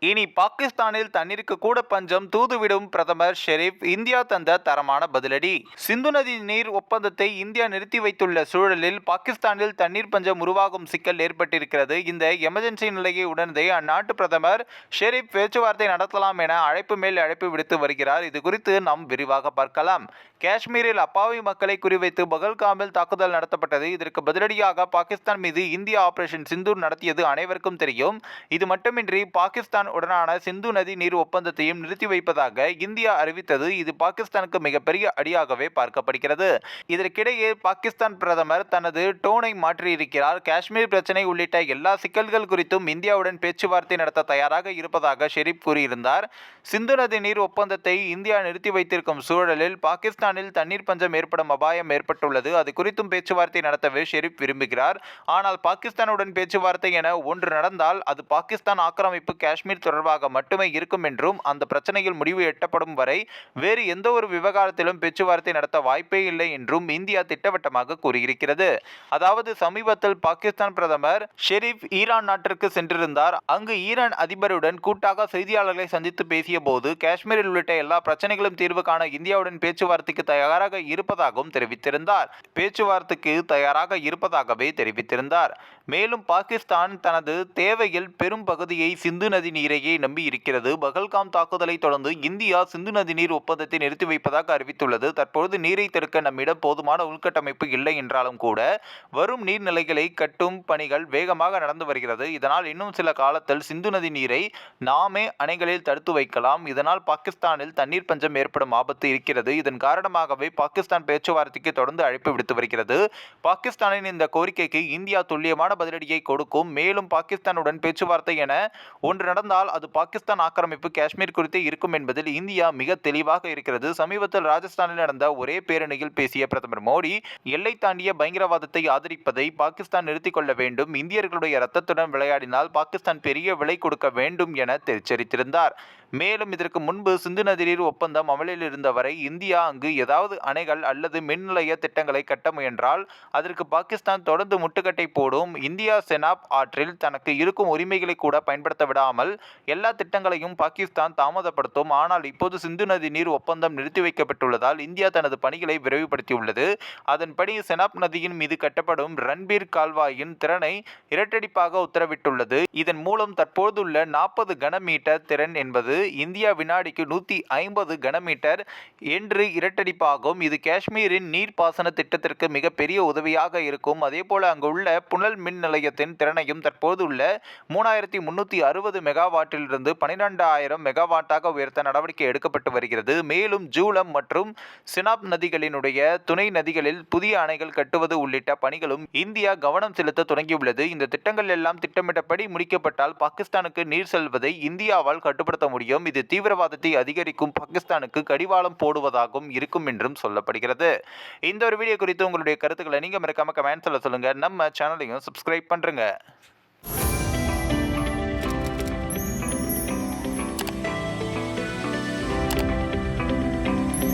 இனி பாகிஸ்தானில் தண்ணீருக்கு கூட பஞ்சம் தூதுவிடும் பிரதமர் ஷெரீப் இந்தியா தந்த தரமான பதிலடி. சிந்து நதி நீர் ஒப்பந்தத்தை இந்தியா நிறுத்தி வைத்துள்ள சூழலில் பாகிஸ்தானில் தண்ணீர் பஞ்சம் உருவாகும் சிக்கல் ஏற்பட்டிருக்கிறது. இந்த எமர்ஜென்சி நிலையை உணர்ந்தே அந்நாட்டு பிரதமர் ஷெரீப் பேச்சுவார்த்தை நடத்தலாம் என அழைப்பு மேல் அழைப்பு விடுத்து வருகிறார். இது குறித்து நாம் விரிவாக பார்க்கலாம். காஷ்மீரில் அப்பாவி மக்களை குறிவைத்து பகல்காமில் தாக்குதல் நடத்தப்பட்டது. இதற்கு பதிலடியாக பாகிஸ்தான் மீது இந்தியா ஆபரேஷன் சிந்தூர் நடத்தியது அனைவருக்கும் தெரியும். இது மட்டுமின்றி பாகிஸ்தான் உடனான சிந்து நதி நீர் ஒப்பந்தத்தையும் நிறுத்தி வைப்பதாக இந்தியா அறிவித்தது. இது பாகிஸ்தானுக்கு மிகப்பெரிய அடியாகவே பார்க்கப்படுகிறது. இதற்கிடையே பாகிஸ்தான் பிரதமர் தனது டோனை மாற்றியிருக்கிறார். காஷ்மீர் பிரச்சனை உள்ளிட்ட எல்லா சிக்கல்கள் குறித்தும் இந்தியாவுடன் பேச்சுவார்த்தை நடத்த தயாராக இருப்பதாக ஷெரீப் கூறியிருந்தார். சிந்து நதி நீர் ஒப்பந்தத்தை இந்தியா நிறுத்தி வைத்திருக்கும் சூழலில் பாகிஸ்தானில் தண்ணீர் பஞ்சம் ஏற்படும் அபாயம் ஏற்பட்டுள்ளது. அது குறித்தும் பேச்சுவார்த்தை நடத்தவே ஷெரீப் விரும்புகிறார். ஆனால் பாகிஸ்தானுடன் பேச்சுவார்த்தை என ஒன்று நடந்தால் அது பாகிஸ்தான் ஆக்கிரமிப்பு காஷ்மீர் தொடர்பாக மட்டுமே இருக்கும் என்றும் அந்த பிரச்சனையில் முடிவு எட்டப்படும் வரை வேறு எந்த ஒரு விவகாரத்திலும் பேச்சுவார்த்தை நடத்த வாய்ப்பே இல்லை என்றும் இந்தியா திட்டவட்டமாக கூறியிருக்கிறது. அதாவது சமீபத்தில் பாகிஸ்தான் பிரதமர் ஷெரீப் ஈரான் நாட்டிற்கு சென்றிருந்தார். அங்கு ஈரான் அதிபருடன் கூட்டாக செய்தியாளர்களை சந்தித்து பேசிய போது காஷ்மீரில் உள்ளிட்ட எல்லா பிரச்சனைகளும் தீர்வு காண இந்தியாவுடன் பேச்சுவார்த்தைக்கு தயாராக இருப்பதாகவும் தெரிவித்திருந்தார். பேச்சுவார்த்தைக்கு தயாராக இருப்பதாகவே தெரிவித்திருந்தார். மேலும் பாகிஸ்தான் தனது தேவையில் பெரும் பகுதியை சிந்து நதி நீரையே நம்பி இருக்கிறது பகல்காம் தாக்குதலை தொடர்ந்து இந்தியா சிந்து நதி நீர் ஒப்பந்தத்தை நிறுத்தி வைப்பதாக அறிவித்துள்ளது. தற்பொழுது நீரை தடுக்க நம்மிடம் போதுமான உள்கட்டமைப்பு இல்லை என்றாலும் கூட வரும் நீர்நிலைகளை கட்டும் பணிகள் வேகமாக நடந்து வருகிறது. இதனால் இன்னும் சில காலத்தில் சிந்து நதி நீரை நாமே அணைகளில் தடுத்து வைக்கலாம். இதனால் பாகிஸ்தானில் தண்ணீர் பஞ்சம் ஏற்படும் ஆபத்து இருக்கிறது. இதன் காரணமாகவே பாகிஸ்தான் பேச்சுவார்த்தைக்கு தொடர்ந்து அழைப்பு விடுத்து வருகிறது. பாகிஸ்தானின் இந்த கோரிக்கைக்கு இந்தியா துல்லியமான பதிலடியை கொடுக்கும். மேலும் பாகிஸ்தானுடன் பேச்சுவார்த்தை என ஒன்று நடந்தால் அது பாகிஸ்தான் ஆக்கிரமிப்பு காஷ்மீர் குறித்தே இருக்கும் என்பதில் இந்தியா மிக தெளிவாக இருக்கிறது. சமீபத்தில் ராஜஸ்தானில் நடந்த ஒரே பேரணியில் பேசிய பிரதமர் மோடி எல்லை தாண்டிய பயங்கரவாதத்தை ஆதரிப்பதை பாகிஸ்தான் நிறுத்திக் கொள்ள வேண்டும். இந்தியர்களுடைய ரத்தத்துடன் விளையாடினால் பாகிஸ்தான் பெரிய விலை கொடுக்க வேண்டும் என எச்சரித்திருந்தார் மேலும் இதற்கு முன்பு சிந்து நதிநீர் ஒப்பந்தம் அமலில் இருந்தவரை இந்தியா அங்கு ஏதாவது அணைகள் அல்லது மின் நிலைய திட்டங்களை கட்ட முயன்றால் அதற்கு பாகிஸ்தான் தொடர்ந்து முட்டுக்கட்டை போடும் இந்தியா செனாப் ஆற்றில் தனக்கு இருக்கும் உரிமைகளை கூட பயன்படுத்த விடாமல் எல்லா திட்டங்களையும் பாகிஸ்தான் தாமதப்படுத்தும். ஆனால் இப்போது சிந்து நதி நீர் ஒப்பந்தம் நிறுத்தி வைக்கப்பட்டுள்ளதால் இந்தியா தனது பணிகளை விரைவுபடுத்தியுள்ளது. அதன்படி செனாப் நதியின் மீது கட்டப்படும் ரன்பீர் கால்வாயின் திறனை இரட்டடிப்பாக உத்தரவிட்டுள்ளது. இதன் மூலம் தற்போதுள்ள நாற்பது கனமீட்டர் திறன் என்பது இந்தியா வினாடிக்கு நூற்றி ஐம்பது கனமீட்டர் என்று இரட்டடிப்பாகும். இது காஷ்மீரின் நீர்ப்பாசன திட்டத்திற்கு மிகப்பெரிய உதவியாக இருக்கும். அதேபோல அங்குள்ள புனல் மின் நிலையத்தின் திறனையும் தற்போது உள்ள மூணாயிரத்தி முன்னூற்றி அறுபது மெகாவாட்டிலிருந்து பன்னிரெண்டாயிரம் மெகாவாட்டாக உயர்த்த நடவடிக்கை எடுக்கப்பட்டு வருகிறது. மேலும் ஜூலம் மற்றும் சினாப் நதிகளினுடைய துணை நதிகளில் புதிய அணைகள் கட்டுவது உள்ளிட்ட பணிகளும் இந்தியா கவனம் செலுத்த தொடங்கியுள்ளது. இந்த திட்டங்கள் எல்லாம் திட்டமிட்டபடி முடிக்கப்பட்டால் பாகிஸ்தானுக்கு நீர் செல்வதை இந்தியாவால் கட்டுப்படுத்த முடியும். முடியும் இது தீவிரவாதத்தை அதிகரிக்கும் பாகிஸ்தானுக்கு கடிவாளம் போடுவதாகவும் இருக்கும் என்றும் சொல்லப்படுகிறது. இந்த ஒரு வீடியோ குறித்து உங்களுடைய கருத்துக்களை நீங்கள் மறக்காம கமெண்ட்ஸில் சொல்லுங்கள் நம்ம சேனலையும் சப்ஸ்கிரைப் பண்ணுறங்க